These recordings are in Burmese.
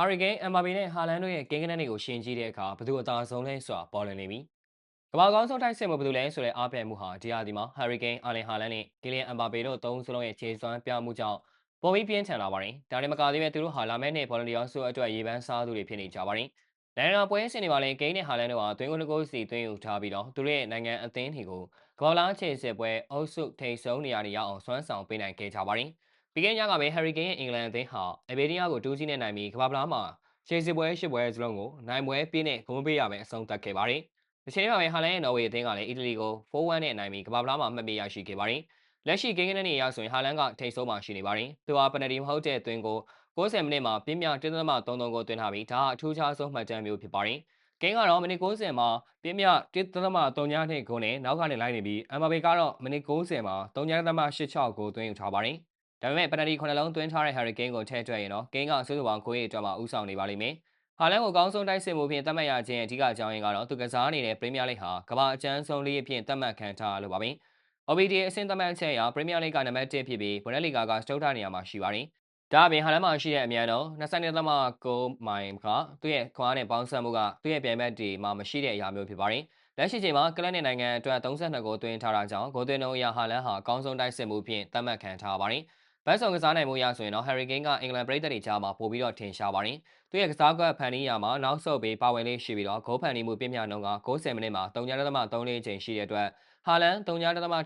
ဟာရီကိန်းအမ်ဘာဘီနဲ့ဟာလန်တို့ရဲ့ကိန်းဂဏန်းတွေကိုရှင်းကြည့်တဲ့အခါဘယ်သူအသာဆုံးလဲဆိုတာပေါ်လွင်နေပြီ။ကမ္ဘာကောင်းဆုံးတိုက်စစ်မှုဘယ်သူလဲဆိုတဲ့အားပြိုင်မှုဟာဒီဟာဒီမှာဟာရီကိန်းအာလင်ဟာလန်နဲ့ကီလီယန်အမ်ဘာဘီတို့သုံးစလုံးရဲ့ခြေစွမ်းပြမှုကြောင့်ပေါ်ပြီးပြင်းထန်လာပါတယ်။ဒါနဲ့မကသေးပဲသူတို့ဟာလာမဲနဲ့ဘော်လန်ဒီယောဆိုအတွက်ရေပန်းစားသူတွေဖြစ်နေကြပါတယ်။နိုင်ငံပွဲစဉ်တွေမှာလည်းဂိမ်းနဲ့ဟာလန်တို့ဟာသွင်းကိုတစ်ကိုစီသွင်းယူထားပြီးတော့သူတို့ရဲ့နိုင်ငံအသင်းတွေကိုကမ္ဘာလားခြေစစ်ပွဲအုပ်စုထိပ်ဆုံးနေရာတွေရအောင်စွမ်းဆောင်ပေးနိုင်ခဲ့ကြပါတယ်။ ပြီးခဲ့တဲ့ညကပဲ Harry Kane ရဲ့အင်္ဂလန်အသင်းဟာအဘေဒီယာကိုတူးစီးနဲ့နိုင်ပြီးကမ္ဘာလားမှာခြေစစ်ပွဲရှစ်ပွဲစလုံးကိုနိုင်ပွဲပြည့်နဲ့ဂုဏ်ပေးရမယ်အဆုံးသတ်ခဲ့ပါတယ်။ဒီချိန်မှာပဲဟာလန်ရဲ့နော်ဝေအသင်းကလည်းအီတလီကို4-1နဲ့နိုင်ပြီးကမ္ဘာလားမှာမှတ်ပေးရရှိခဲ့ပါတယ်။လက်ရှိဂိမ်းကနေရဆိုရင်ဟာလန်ကထိပ်ဆုံးမှာရှိနေပါတယ်။သူဟာပနဒီမဟုတ်တဲ့သွင်းကို90မိနစ်မှာပြင်းပြ1.33ကိုသွင်းထားပြီးဒါအထူးခြားဆုံးမှတ်တမ်းမျိုးဖြစ်ပါတယ်။ဂိမ်းကတော့မိနစ်90မှာပြင်းပြ1.32ကိုနဲ့နောက်ကနေလိုက်နေပြီးအမ်ဘာဘေကတော့မိနစ်90မှာ3.86ကိုသွင်းယူထားပါတယ်။ ဒါပေမဲ့ပနဒီခုနှလုံးသွင်းထားတဲ့ Harry Kane ကိုထည့်တွက်ရင်တော့ Kane ကစုစုပေါင်း9ရေးအတွက်မှဥဆောင်နေပါလိမ့်မယ်။ဟာလန်ကိုအကောင်းဆုံးတိုက်စစ်မှုဖြင့်သတ်မှတ်ရခြင်းအဓိကအကြောင်းရင်းကတော့သူကစားနေတဲ့ Premier League ဟာကမ္ဘာအကျန်းဆုံးလေးအဖြစ်သတ်မှတ်ခံထားရလို့ပါပဲ။ OBDA အဆင့်သတ်မှတ်ချက်အရ Premier League ကနံပါတ်1ဖြစ်ပြီး Bundesliga ကစတုတ္ထနေရာမှာရှိပါတယ်။ဒါအပြင်ဟာလန်မှာရှိတဲ့အမြန်တော့22.9မိုင်ကသူ့ရဲ့ခွားနဲ့ပေါင်းစပ်မှုကသူ့ရဲ့ပြိုင်ဘက်တွေမှာမရှိတဲ့အရာမျိုးဖြစ်ပါတယ်။လက်ရှိချိန်မှာကလပ်နဲ့နိုင်ငံအတွက်32ဂိုးသွင်းထားတာကြောင့်ဂိုးသွင်းနှုန်းအရဟာလန်ဟာအကောင်းဆုံးတိုက်စစ်မှုဖြင့်သတ်မှတ်ခံထားပါတယ်။ ဘတ်ဆောင်ကစားနိုင်မှုရဆိုရင်တော့ Harry Kane ကအင်္ဂလန်ပြည်သက်တွေကြားမှာပိုပြီးတော့ထင်ရှားပါတယ်။သူရဲ့ကစားကွက်ဖန်တီးရမှာနောက်ဆုတ်ပြီးပါဝင်လေးရှိပြီးတော့ဂိုးဖန်တီးမှုပြင်းပြနှုန်းက90မိနစ်မှာ3.34ချိန်ရှိတဲ့အတွက်ဟာလန်3.13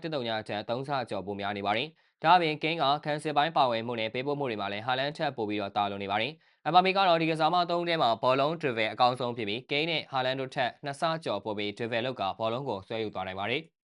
ချက်3ဆကျော်ပိုများနေပါတယ်။ဒါအပြင်ကင်းကကန်စစ်ပိုင်းပါဝင်မှုနဲ့ပေးပို့မှုတွေမှာလည်းဟာလန်ထက်ပိုပြီးတော့တာလွန်နေပါတယ်။အမမီကတော့ဒီကစားမ၃ထဲမှာဘောလုံးဒရစ်ဗယ်အကောင်းဆုံးဖြစ်ပြီးကင်းနဲ့ဟာလန်တို့ထက်နှစ်ဆကျော်ပိုပြီးဒရစ်ဗယ်လောက်ကဘောလုံးကိုဆွဲယူသွားနိုင်ပါတယ်။